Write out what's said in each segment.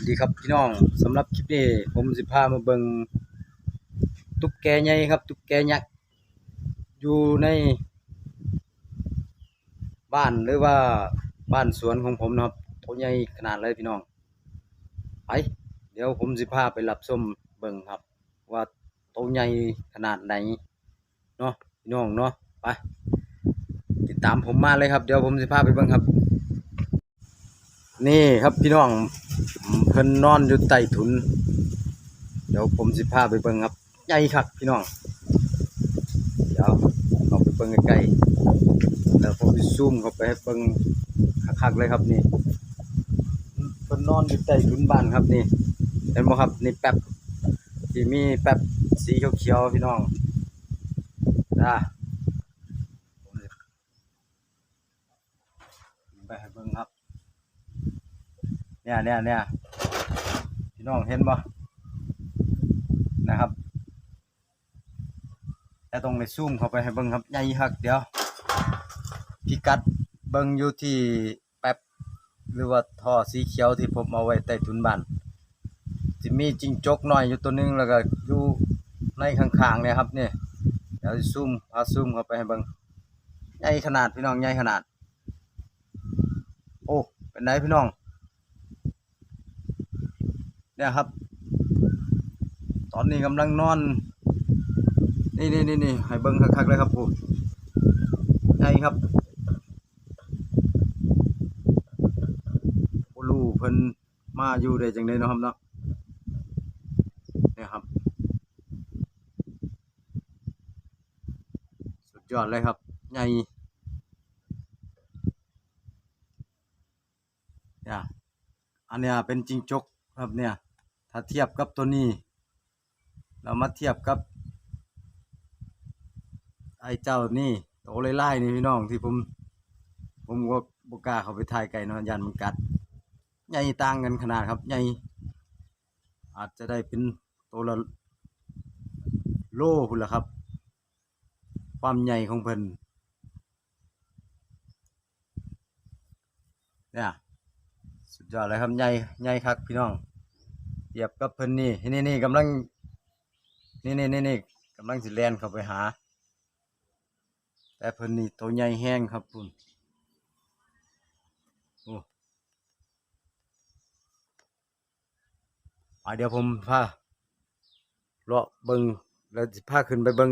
วัสดีครับพี่น้องสำหรับคลิปนี้ผมสิพามาเบิ่งตุ๊กแกใหญ่ครับ ตุ๊กแกยักษ์อยู่ในบ้านหรือว่าบ้านสวนของผมนะครับตัวใหญ่ขนาดเลยพี่น้องไปเดี๋ยวผมสิพาไปรับชมเบิ่งครับ ว่าตัวใหญ่ขนาดไหนเนาะพี่น้องเนาะไปติดตามผมมาเลยครับ เดี๋ยวผมสิพาไปเบิ่งครับ นี่ครับพี่น้อง เพิ่นนอนอยู่ใต้ถุน เดี๋ยวผมสิพาไปเบิ่งครับ ใหญ่คักพี่น้อง เดี๋ยวเอาไปเบิ่งใกล้ๆแล้วผมสิซูมเข้าไปให้เบิ่งคักๆเลยครับนี่เพิ่นนอนอยู่ใต้ถุนบ้านครับนี่ เห็นบ่ครับนี่แป๊บที่มีแป๊บสีเขียวๆพี่น้องนะไปให้เบิ่งครับ เนี่ยเนี่ยเนี่ยพี่น้องเห็นบ่นะครับแต่ต้องในซูมเข้าไปให้เบิ่งครับใหญ่ฮักเดี๋ยวพิกัดเบิ่งอยู่ที่แป๊บหรือว่าท่อสีเขียวที่ผมเอาไว้ใต้ถุนบ้านจะมีจิงจกหน้อยอยู่ตัวหนึงแล้วก็อยู่ในข้างๆเนี่ยครับเนี่ยเดี๋ยวซูมพาซูมเข้าไปให้เบิ่งใหญ่ขนาดพี่น้องใหญ่ขนาด โอ้เป็นไงพี่น้อง เนี่ยครับ ตอนนี้กำลังนอน นี่นี่นี่นี่ให้เบิ้งคักๆเลยครับผมใช่ครับลูเพิ่นมาอยู่ได้จังไดเนาะครับเนาะเนี่ยครับ สุดยอดเลยครับใหญ่เนี่ยอันเนี้ยเป็นจิงจกครับเนี่ย ถ้าเทียบกับตัวนี้ เรามาเทียบกับไอ้เจ้านี่โตไล่ๆนี่พี่น้องที่ผม ผมก็บกาเขาไปถ่ายไก่นาะยันมันกัดใหญ่ต่างกันขนาดครับใหญ่อาจจะได้เป็นตัวละโลพุ่นละครับ ความใหญ่ของเพิ่นเนี่ยสุดยอดเลยครับใหญ่ใหญ่คักพี่น้อง เทียบกับเพิ่นนี่นี่นี่กำลัง นี่นี่นี่นี่กำลังสิแลนเข้าไปหา แต่เพิ่นนี่ตัวใหญ่แห้งครับคุณโอ้อะเดี๋ยวผมพาเลาะเบิงแล้วพาขึ้นไปเบิง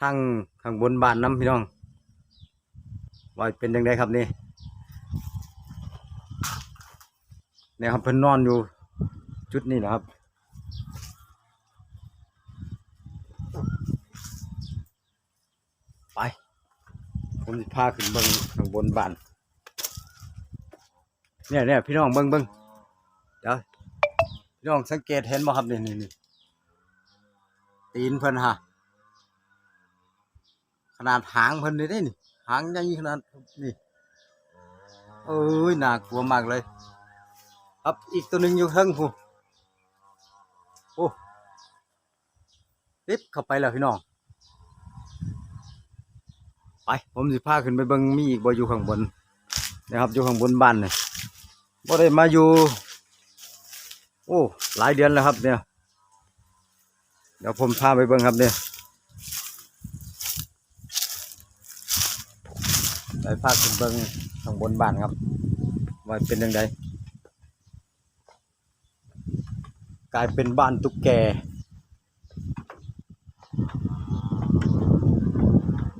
ทางข้างบนบ้านน้ำพี่น้องว่าเป็นยังไงครับนี่เนี่ยครับเพิ่นนอนอยู่ จุดนี้นะครับไป ผมจะพาขึ้นเบิ้งข้างบนบ้านเนี่ยเนี่ยพี่น้องเบิ้งเบิ้งเดี๋ยวพี่น้องสังเกตเห็นบ่ครับนี่นี่นี่ตีนเพิ่นฮะขนาดหางเพิ่นนี่ได้นี่หางใหญ่ขนาดนี่เอ้ยน่ากลัวมากเลย ครับอีกตัวหนึ่งอยู่ข้างหู โอ้ติดเข้าไปแล้วพี่น้อง ไป ผมสิพาขึ้นไปเบิงมีอีกบ่อยู่ข้างบน นะครับอยู่ข้างบนบ้านเนี่ยบ่ได้มาอยู่ โอ้ หลายเดือนแล้วครับเนี่ย เดี๋ยวผมพาไปเบิงครับเนี่ยไปพาขึ้นเบิงข้างบนบ้านครับว่าเป็นยังไง กลายเป็นบ้านตุ๊กแก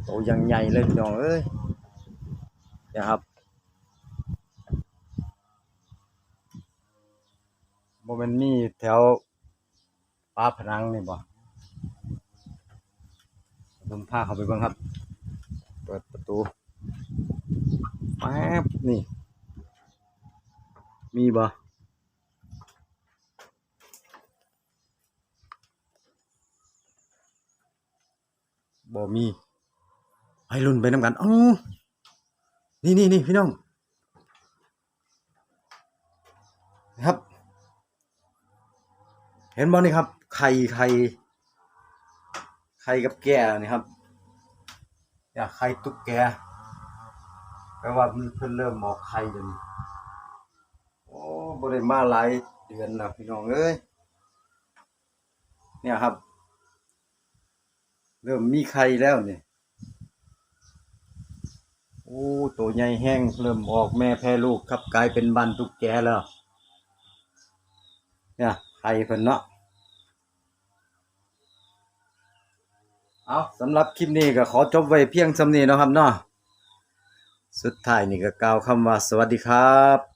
โอ้ยังใหญ่เลยพี่น้องเอ้ยนี่ยครับโมเมนมีแถวป้าผนังนี่บ่ผมพาเข้าไปบ้างครับ เปิดประตูแป๊บนี่ มีบ่ บ่ มีให้รุ่นไปน้ำกันอ๋อนี่นี่นี่พี่น้องนะครับ เห็นบ่นี่ครับ ไข่ไข่ไข่กับแก่นี่ครับ อยากไข่ตุ๊กแกแปลว่ามันเพิ่นเริ่มหมอกไข่เดี๋ยวนี้โอ้บงบ่ได้มาหลายเดือนแล้วพี่น้องเอ้ยเนี่ยครับ เริ่มมีไข่แล้วเนี่ยโอ้ตัวใหญ่แห้งเริ่มออกแม่แพร่ลูกครับกลายเป็นบันตุกแกแล้วเนี่ยไข่เพิ่นเนาะเอาสำหรับคลิปนี้ก็ขอจบไว้เพียงสำนี้นะครับเนาะสุดท้ายนี่ก็กล่าวคำว่าสวัสดีครับ